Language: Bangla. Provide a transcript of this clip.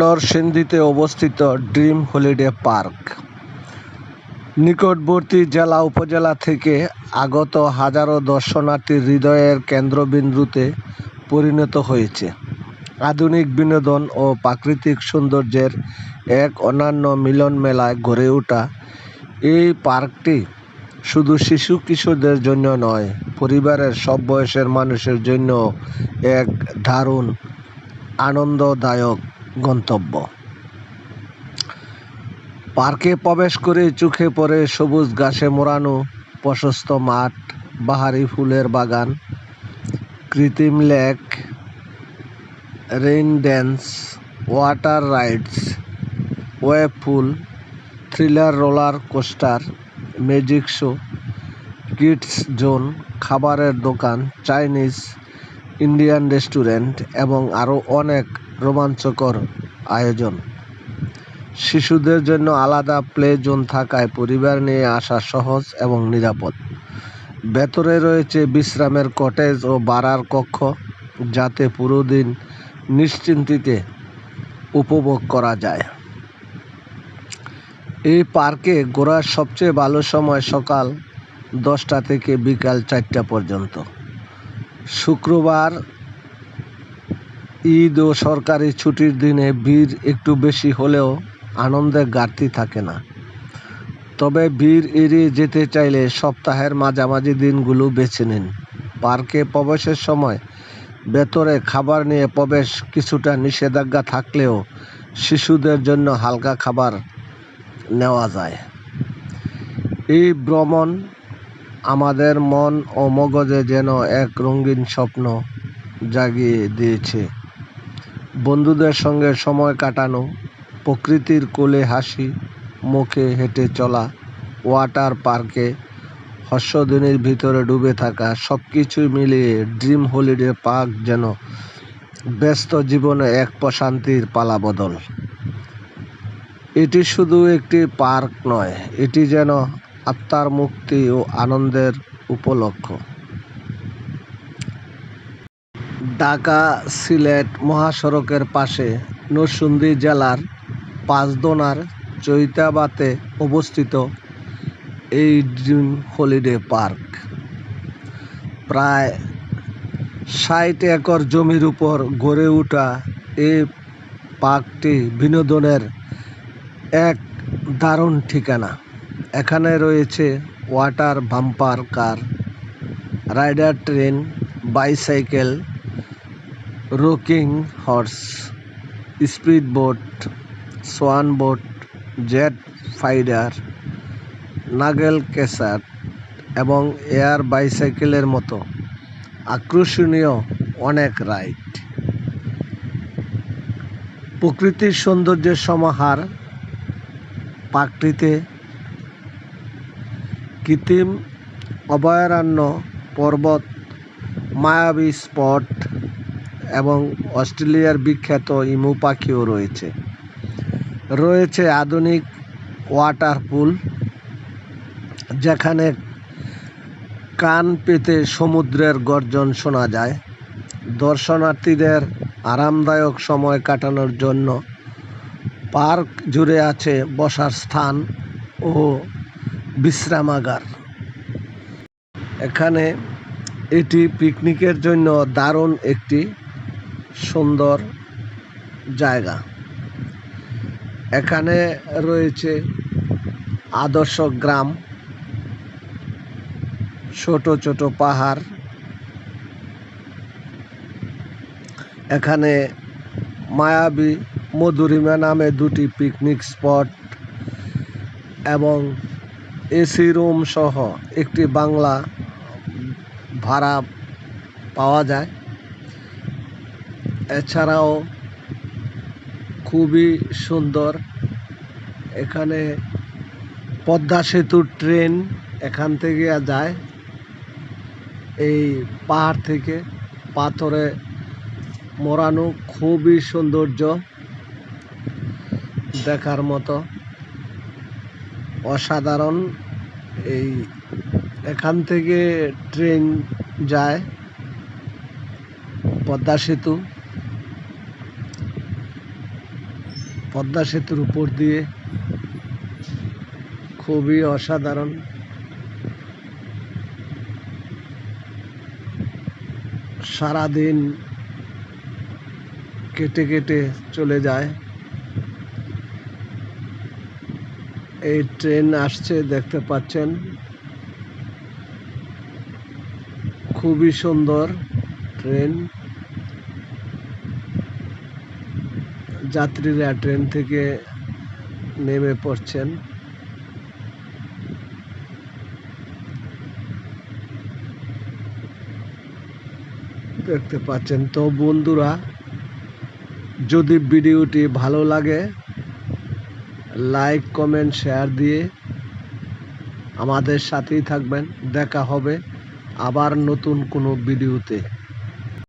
নরসিংদীতে অবস্থিত ড্রিম হলিডে পার্ক। নিকটবর্তী জেলা উপজেলা থেকে আগত হাজারো দর্শনার্থীর হৃদয়ের কেন্দ্রবিন্দুতে পরিণত হয়েছে। আধুনিক বিনোদন ও প্রাকৃতিক সৌন্দর্যের এক অনন্য মিলনমেলায় গড়ে ওঠা এই পার্কটি শুধু শিশু কিশোরদের জন্য নয়, পরিবারের সব বয়সের মানুষের জন্য এক দারুণ, আনন্দদায়ক গন্তব্য। পার্কে প্রবেশ করে চোখে পড়ে সবুজ ঘাসে মোড়ানো প্রশস্ত মাঠ, বাহারি ফুলের বাগান, কৃত্রিম lake, rain dance, water rides, wave pool, thriller roller coaster, magic show, kids zone, খাবারের দোকান, চাইনিজ ইন্ডিয়ান রেস্টুরেন্ট এবং আরও অনেক রোমাঞ্চকর আয়োজন। শিশুদের জন্য আলাদা প্লে জোন থাকায় পরিবার নিয়ে আসা সহজ এবং নিরাপদ। ভেতরে রয়েছে বিশ্রামের কটেজ ও বাড়ার কক্ষ, যাতে পুরো দিন নিশ্চিন্তিতে উপভোগ করা যায়। এই পার্কে ঘোরার সবচেয়ে ভালো সময় সকাল দশটা থেকে বিকাল চারটা পর্যন্ত। শুক্রবার ঈদ ও সরকারি ছুটির দিনে ভিড় একটু বেশি হলেও আনন্দের ঘাটতি থাকে না। তবে ভিড় এড়িয়ে যেতে চাইলে সপ্তাহের মাঝামাঝি দিনগুলো বেছে নিন। পার্কে প্রবেশের সময় ভেতরে খাবার নিয়ে প্রবেশ কিছুটা নিষেধাজ্ঞা থাকলেও শিশুদের জন্য হালকা খাবার নেওয়া যায়। এই ভ্রমণ আমাদের মন ও মগজে যেন এক রঙিন স্বপ্ন জাগিয়ে দিয়েছে। বন্ধুদের সঙ্গে সময় কাটানো, প্রকৃতির কোলে হাসি, মুখে হেঁটে চলা, ওয়াটার পার্কে হর্ষদিনের ভিতরে ডুবে থাকা সব কিছুই মিলিয়ে ড্রিম হলিডে পার্ক যেন ব্যস্ত জীবনে এক প্রশান্তির পালাবদল এটি শুধু একটি পার্ক নয়, এটি যেন আত্মার মুক্তি ও আনন্দের উপলক্ষ। ঢাকা সিলেট মহাসড়কের পাশে নরসিংদী জেলার পাঁচদোনার চৈতাবাতে অবস্থিত এই ড্রিম হলিডে পার্ক। প্রায় ষাট একর জমির উপর গড়ে ওঠা এই পার্কটি বিনোদনের এক দারুণ ঠিকানা। এখানে রয়েছে water bumper car, rider train, bicycle, rocking horse, speed boat, swan boat, jet fighter, নাগেল কেসার এবং এয়ার বাইসাইকেলের মতো আকর্ষণীয় অনেক রাইড। প্রকৃতির সৌন্দর্যের সমাহার পার্কটিতে কৃত্রিম অভয়ারণ্য পর্বত, মায়াবী স্পট এবং অস্ট্রেলিয়ার বিখ্যাত ইমু পাখিও রয়েছে। রয়েছে আধুনিক ওয়াটার পুল, যেখানে কান পেতে সমুদ্রের গর্জন শোনা যায়। দর্শনার্থীদের আরামদায়ক সময় কাটানোর জন্য পার্ক জুড়ে আছে বসার স্থান ও বিশ্রামাগার। এখানে এটি পিকনিকের জন্য দারুণ একটি সুন্দর জায়গা। এখানে রয়েছে আদর্শ গ্রাম, ছোট ছোট পাহাড়। এখানে মায়াবী মধুরিমা নামে দুটি পিকনিক স্পট এবং এসি রুম সহ একটি বাংলা ভাড়া পাওয়া যায়। এছাড়াও খুবই সুন্দর। এখানে পদ্মা সেতুর ট্রেন এখান থেকে যায়। এই পাহাড় থেকে পাথরে মোড়ানো খুবই সৌন্দর্য দেখার মতো। অসাধারণ। এই এখান থেকে ট্রেন যায় পদ্মা সেতু। পদ্মা সেতুর উপর দিয়ে খুবই অসাধারণ। সারাদিন কেটে কেটে চলে যায়। এই ট্রেন আসছে, দেখতে পাচ্ছেন। খুবই সুন্দর ট্রেন। যাত্রীরা ট্রেন থেকে নেমে পড়ছেন। দেখতে পাচ্ছেন। তো বন্ধুরা, যদি ভিডিওটি ভালো লাগে লাইক কমেন্ট শেয়ার দিয়ে আমাদের সাথেই থাকবেন। দেখা হবে আবার নতুন কোনো ভিডিওতে